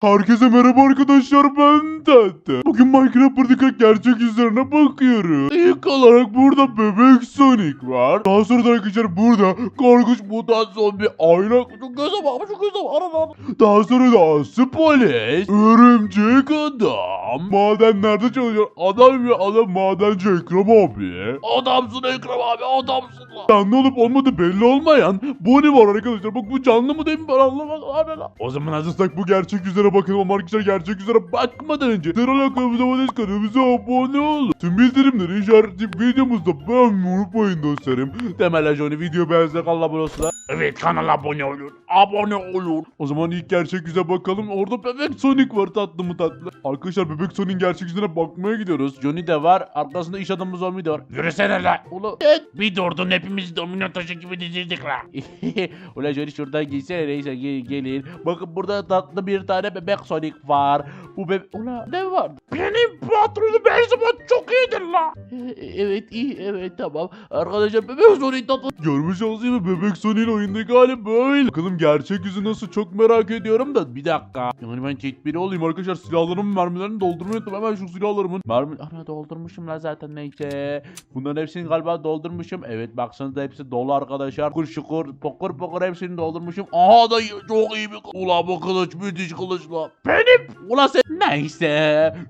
Herkese merhaba arkadaşlar ben Tete. Bugün Minecraft Partikak gerçek yüzlerine bakıyoruz. İlk olarak burada Bebek Sonic var. Daha sonra da arkadaşlar burada korkunç mutant zombi ayna. Şu göze bak şu göze bak. Ana. Daha sonra da Aslı Polis. Örümcek adam. Madenlerde çalışıyor. Adam ya adam madenci Ekrem abi. Adamsın Ekrem abi adamsın lan. Canlı olup olmadığı belli olmayan Bonnie var arkadaşlar. Bak bu canlı mı değil mi ben anlamadım. O zaman hazırsak bu gerçek yüzlere bakalım ama arkadaşlar gerçek yüzlere bakmadan önce Derhal kanalımıza abone kanalımıza abone olun. Tüm bildirimleri işaretleyip videomuzda beğenmeyi unutmayın dostlarım. Temel Johnny video beğense kanala abone olsun. Evet kanala abone olun. Abone olun. O zaman ilk gerçek yüze bakalım. Orada bebek Sonic var tatlı mı tatlı. Arkadaşlar bebek Sonic'in gerçek yüzüne bakmaya gidiyoruz. Johnny de var. Arkasında iş adamı zombi de var. Yürüsene lan. Ula Bir durdun hepimiz domino taşı gibi dizildik lan. Ulan şöyle şuradan gitsene neyse gel, gelin. Bakın burada tatlı bir tane bebek Sonic var. Bu bebek... Ulan ne var? Benim patronum her zaman çok iyidir lan. E- evet iyi evet tamam. Arkadaşlar bebek Sonic tatlı. Görmüş olduğunuz gibi bebek Sonic'in oyundaki hali böyle. Bakalım gerçek yüzü nasıl çok merak ediyorum da bir dakika. Yani ben tedbiri olayım arkadaşlar silahlarımın mermilerini doldurmayı unuttum. Hemen şu silahlarımın mermi... Ana doldurmuşum la zaten neyse. Bunların hepsini galiba doldurmuşum. Evet baksanıza hepsi dolu arkadaşlar. Şukur şukur pokur pokur hepsini doldurmuşum. Aha da çok iyi bir Ula bu kılıç müthiş kılıç la. Benim. Ula sen. Neyse.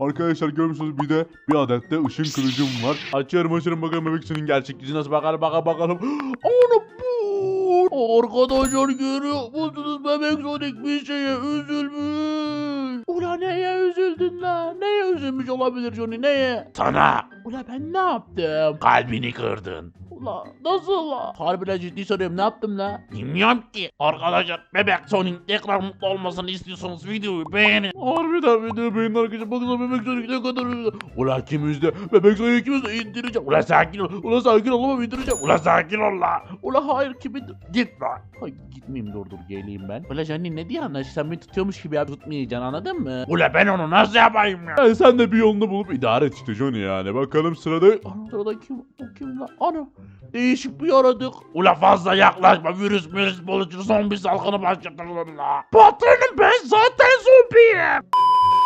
Arkadaşlar görmüşsünüz bir de bir adet de ışın kılıcım var. Açıyorum açıyorum bakalım bebek senin gerçek yüzü nasıl bakalım bakalım bakalım. Onu bu. Arkadaşlar görüyor musunuz bebek Sonic bir şeye üzülmüş. Ula neye üzüldün la? Neye üzülmüş olabilir Johnny neye? Sana Ula ben ne yaptım? kalbini kırdın. Ula nasıl la? Harbiden ciddi soruyorum ne yaptım la? Bilmiyorum ki. Arkadaşlar bebek Sonic tekrar mutlu olmasını istiyorsanız videoyu beğenin. Harbiden video beğenin arkadaşlar. Bakın bebek Sonic ne kadar üzüldü. Ula ikimizde bebek Sonic ikimizde indireceğim. Ula sakin ol. Ula sakin ol ama indireceğim. Ula, sakin ol lan. ula hayır kimi... Git lan. Ay gitmeyeyim dur dur geleyim ben. Ula Jenny ne diye anlaş sen beni tutuyormuş gibi ya tutmayacaksın anladın mı? Ulan ben onu nasıl yapayım ya? Yani sen de bir yolunu bulup idare et işte Johnny yani. Bakalım sırada... Ana sırada kim? O kim lan? Ana. Değişik bir yaratık. Ula fazla yaklaşma. Virüs virüs bulaşır. Zombi salgını başlatırlar la. Patronum ben zaten zombiyim.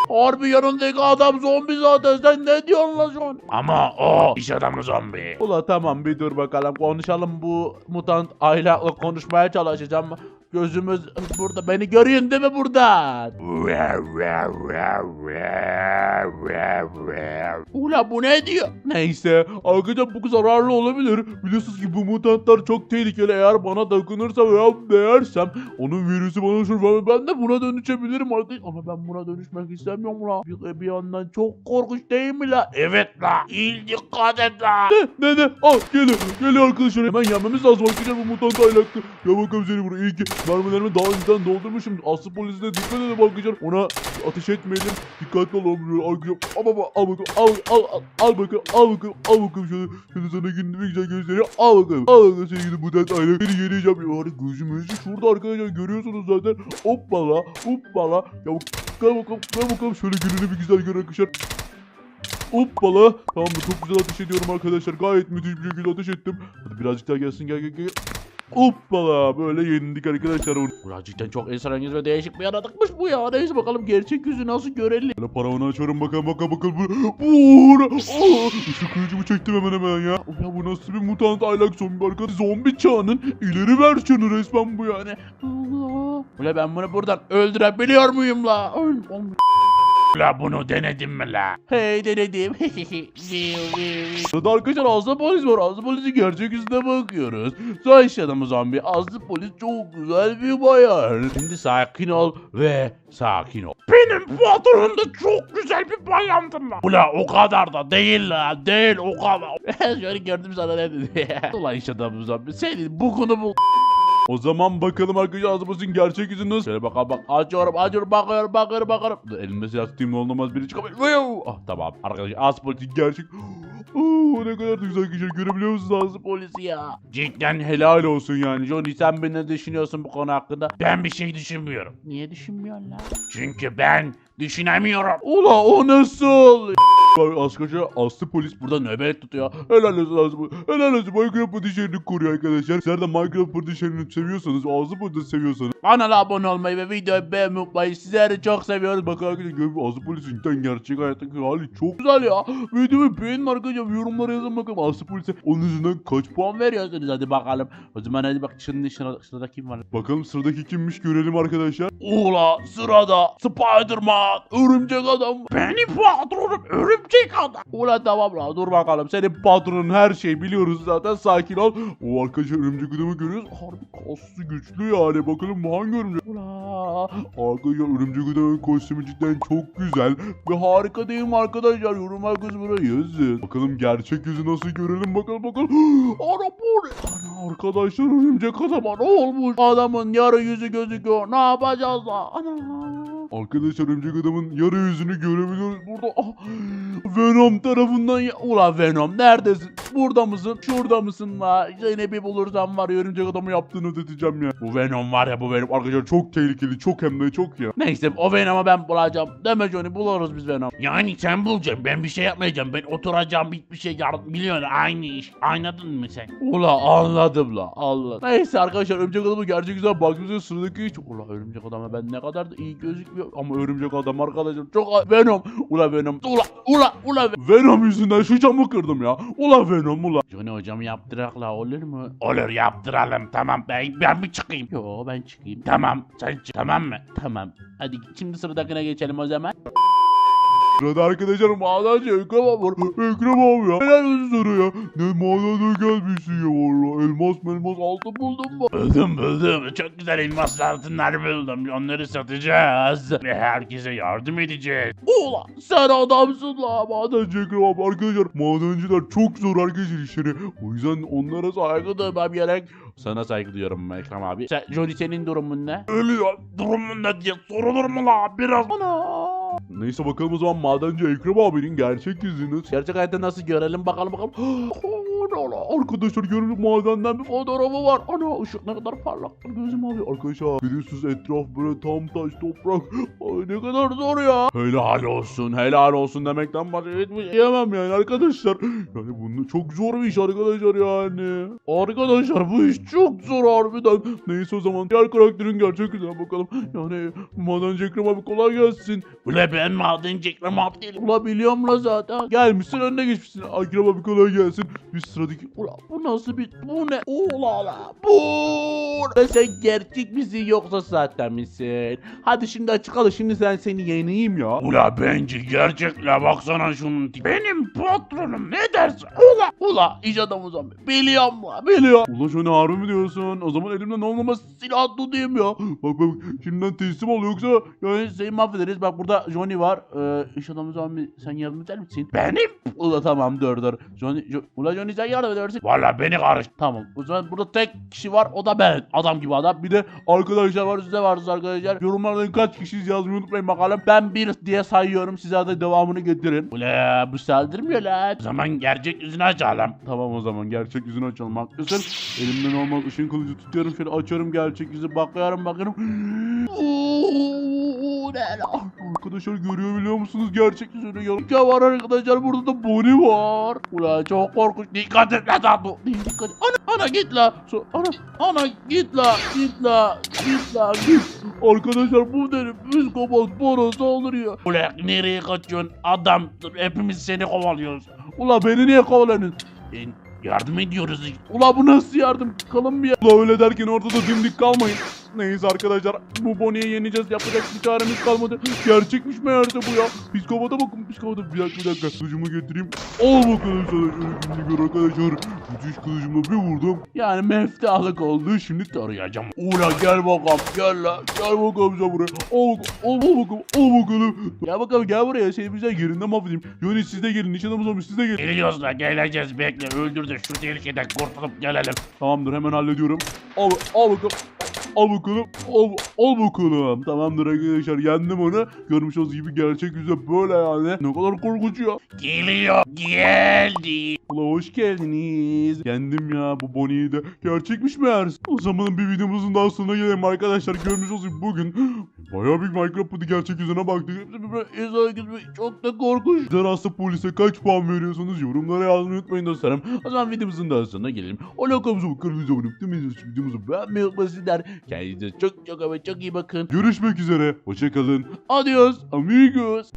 Harbi yanındaki adam zombi zaten sen ne diyorsun lan şu an? Ama o iş adamı zombi. Ula tamam bir dur bakalım konuşalım bu mutant ahlakla konuşmaya çalışacağım. Gözümüz burada beni görüyorsun değil mi buradan? Ula bu ne diyor? Neyse arkadaşlar bu zararlı olabilir. Biliyorsunuz ki bu mutantlar çok tehlikeli. Eğer bana dokunursa veya değersem onun virüsü bana şur ben de buna dönüşebilirim artık. Ama ben buna dönüşmek istemiyorum la. Bir, bir yandan çok korkunç değil mi la? Evet la. İyi dikkat et la. Ne ne al geliyor geliyor arkadaşlar hemen yenmemiz lazım arkadaşlar bu mutant aylaktı. Ya bakalım seni buraya iyi ki mermilerimi daha önceden doldurmuşum. Aslı polisine dikkat edin arkadaşlar ona ateş etmeyelim dikkatli olalım arkadaşlar. Al baba al bakalım al al al al bakalım al bakalım al bakalım şöyle şöyle sana bir güzel göstereyim al bakalım al bakalım sevgili mutant aylak beni yeneceğim ya hadi gözümüzü şurada arkadaşlar görüyorsunuz zaten hoppala hoppala ya bak gel bakalım gel bakalım şöyle gününü bir güzel gör arkadaşlar. Hoppala. Tamam? Çok güzel ateş ediyorum arkadaşlar. Gayet müthiş bir şekilde ateş ettim. Hadi birazcık daha gelsin. Gel gel gel. Hoppala. Böyle yenildik arkadaşlar. Gerçekten çok esrarengiz ve değişik bir yaratıkmış bu ya. Neyse bakalım gerçek yüzü nasıl görelim. Böyle paravanı açıyorum bakalım bakalım bakalım. Bu. Bu. Oh, ışık kılıcımı çektim hemen hemen ya. Ya bu nasıl bir mutant aylak zombi arkadaş. Zombi çağının ileri versiyonu resmen bu yani. Allah. Ulan ben bunu buradan öldürebiliyor muyum la? Öl. Ula bunu denedin mi la? Hey denedim. Sırada arkadaşlar Aslı Polis var. Aslı Polis'in gerçek yüzüne bakıyoruz. Son iş adamı zombi. Aslı Polis çok güzel bir bayan. Şimdi sakin ol ve sakin ol. Benim patronum da çok güzel bir bayandır la. Ula o kadar da değil la. Değil o kadar. Şöyle gördüm sana ne dedi. Ulan iş adamı zombi. Senin bugünü bul. O zaman bakalım arkadaşlar Polis'in gerçek yüzü nasıl? Şöyle bakalım bak. Açıyorum açıyorum bakıyorum bakıyorum bakıyorum. Elimde silah tutayım olmaz biri çıkamıyor. Ah tamam arkadaşlar Polis'in gerçek. Oo, ne kadar da güzel güzel görebiliyor musunuz Aslı Polis'i ya? Cidden Helal olsun yani. Johnny sen beni ne düşünüyorsun bu konu hakkında? ben bir şey düşünmüyorum. Niye düşünmüyorsun lan? Çünkü ben düşünemiyorum. Ula o nasıl? Arkadaşlar Aslı polis burada nöbet tutuyor. Helal olsun Aslı. Helal olsun Minecraft Padişahı'nı koruyor arkadaşlar. Sizler de Minecraft Padişahı'nı seviyorsanız, Aslı polisi seviyorsanız. Kanala abone olmayı ve videoyu beğenmeyi unutmayın. Sizleri çok seviyoruz. Bakın arkadaşlar görün Aslı polisin gerçek hayattaki hali çok güzel ya. Videoyu beğenin arkadaşlar yorumlara yazın bakalım Aslı polise onun yüzünden kaç puan veriyorsunuz hadi bakalım. O zaman hadi bak şimdi şurada, şurada kim var? Bakalım sıradaki kimmiş görelim arkadaşlar. Ula sırada Spiderman, örümcek adam. Benim patronum örümcek adam. Ula tamam la dur bakalım. Senin Patronun her şeyi biliyoruz zaten sakin ol. O arkadaşlar örümcek adamı görüyoruz. Harbi kaslı güçlü yani. Bakalım hangi örümcek? Ula. Arkadaşlar örümcek adamın kostümü cidden çok güzel. Ve harika değil mi arkadaşlar? Yorumlar kısmına yazın. Bakalım gerçek yüzü nasıl görelim bakalım bakalım. Ana bu ne? Ana arkadaşlar örümcek adama ne olmuş? Adamın yarı yüzü gözüküyor. Ne yapacağız la? Ana. Arkadaşlar örümcek adamın yarı yüzünü görebiliyoruz burada. Ah, Venom tarafından ya... Ula Venom neredesin? Burada mısın? Şurada mısın la? Zeynep'i bulursam var ya örümcek adamı yaptığını ödeteceğim ya. Bu Venom var ya bu Venom. Arkadaşlar çok tehlikeli çok hem de çok ya. Neyse o Venom'u ben bulacağım. Deme Johnny buluruz biz Venom. Yani sen bulacaksın. Ben bir şey yapmayacağım. Ben oturacağım hiçbir şey yardım. Biliyorsun aynı iş. Anladın mı sen? Ula anladım la Allah. Neyse arkadaşlar örümcek adamı gerçek güzel baktığımızda sıradaki hiç. Ula örümcek adama ben ne kadar da iyi gözükmüyor. Ama örümcek adam arkadaşlar çok Venom. Ula Venom. Ula ula ula. Venom yüzünden şu camı kırdım ya. Ula Venom ula. Johnny hocam yaptırak la olur mu? Olur yaptıralım tamam. Ben, ben bir çıkayım. Yo ben çıkayım. Tamam sen çık. Tamam mı? Tamam. Hadi şimdi sıradakine geçelim o zaman. Sırada arkadaşlar madenci Ekrem abi var. Ekrem abi ya. Helal olsun sana ya. Ne madene gelmişsin ya valla. Elmas melmas altın buldun mu? Buldum buldum. Çok güzel elmas altınlar buldum. Onları satacağız. Ve herkese yardım edeceğiz. Ula sen adamsın la. Madenci Ekrem abi arkadaşlar. Madenciler çok zor arkadaşlar işleri. O yüzden onlara saygı duymam gerek. Sana saygı duyuyorum Ekrem abi. Sen, Johnny senin durumun ne? Ölüyor. Durumun ne diye sorulur mu la? Biraz. Ana. Neyse bakalım o zaman madenci Ekrem abinin gerçek yüzünü. Gerçek hayatta nasıl görelim bakalım bakalım. Ana arkadaşlar görün madenden bir fotoğrafı var. Ana ışık ne kadar parlak gözüm abi. Arkadaşlar biliyorsunuz etraf böyle tam taş toprak. Ay ne kadar zor ya. Helal olsun helal olsun demekten başka hiçbir diyemem yani arkadaşlar. Yani bunu çok zor bir iş arkadaşlar yani. Arkadaşlar bu iş çok zor harbiden. Neyse o zaman diğer karakterin gerçek yüzüne bakalım. Yani madenci Ekrem abi kolay gelsin. Ule ben madenci Ekrem abi değilim. Ula biliyorum la zaten. Gelmişsin önüne geçmişsin. Ekrem abi kolay gelsin. Biz sıradaki... Ula bu nasıl bir... Bu ne? Ula la. Bu... Sen gerçek misin yoksa sahte misin? Hadi şimdi açıkla şimdi sen seni yeneyim ya. Ula bence gerçekle baksana şunun tipi. Benim patronum ne dersin? Ula ula iş adamı zombi. Biliyorum la biliyorum. Ula şunu harbi mi diyorsun? O zaman elimden olmamaz silah tutayım ya. Bak bak şimdiden teslim ol yoksa... Yani seni mahvederiz. Bak burada Johnny var. Ee, iş adamı zombi sen yardım eder misin? Benim. Ula tamam dur dur. Johnny, jo Ula Johnny sen yardım edersin. Valla beni karış. Tamam. O zaman burada tek kişi var. O da ben. Adam gibi adam. Bir de arkadaşlar var size varız arkadaşlar. Yorumlardan kaç kişiyiz yazmayı unutmayın bakalım. Ben bir diye sayıyorum. Size de devamını getirin. Ula bu saldırmıyor lan. O zaman gerçek yüzünü açalım. Tamam o zaman gerçek yüzünü açalım haklısın. Elimden olmaz ışın kılıcı tutuyorum şöyle açıyorum gerçek yüzü bakıyorum bakıyorum. Oo, ne lan? Arkadaşlar görüyor biliyor musunuz gerçek yüzünü? Yanımda var arkadaşlar burada da Bonnie var. Ula çok korkunç. Dikkat et lan Dadu. Dikkat et. Ana, ana git la. Ana, ana git la. Git la. Git la. Git. Arkadaşlar bu derim psikopat bana saldırıyor. Ula nereye kaçıyorsun? Adam hepimiz seni kovalıyoruz. Ula beni niye? E, yardım ediyoruz. Ula bu nasıl yardım? Kalın bir yer. Ula öyle derken orada da dimdik kalmayın. Neyse arkadaşlar bu Bonnie'yi yeneceğiz yapacak bir çaremiz kalmadı. Gerçekmiş meğerse bu ya. Psikopata bakın psikopata. Bir dakika bir dakika. Kılıcımı getireyim. Al bakalım sana şöyle gör arkadaşlar. Müthiş kılıcımla bir vurdum. Yani meftalık oldu. Şimdi tarayacağım. Ula gel bakalım gel la. Gel bakalım sen buraya. Al bakalım al bakalım al bakalım. Gel bakalım gel buraya seni güzel yerinde mahvedeyim. Yoni siz de gelin. Nişanımız olmuş siz de gelin. Geliyoruz da geleceğiz bekle öldür de şu tehlikeden kurtulup gelelim. Tamamdır hemen hallediyorum. Al, al bakalım. Al bakalım. Al, al bakalım. Tamamdır arkadaşlar. Yendim onu. Görmüş olduğunuz gibi gerçek yüzü böyle yani. Ne kadar korkunç ya. Geliyor. Geldi. Ula hoş geldiniz. Yendim ya bu Bonnie'yi de. Gerçekmiş meğer. O zaman bir videomuzun daha sonuna gelelim arkadaşlar. Görmüş olduğunuz bugün bayağı bir Minecraft pıdı gerçek yüzüne baktık. Çok da korkunç. Derasta polise kaç puan veriyorsunuz yorumlara yazmayı unutmayın dostlarım. O zaman videomuzun daha sonuna gelelim. O lokamızı bu kırmızı abone tüm videomuzu beğenmeyi unutmayın. Kendinize çok çok ama çok iyi bakın. Görüşmek üzere. Hoşçakalın. Adios amigos.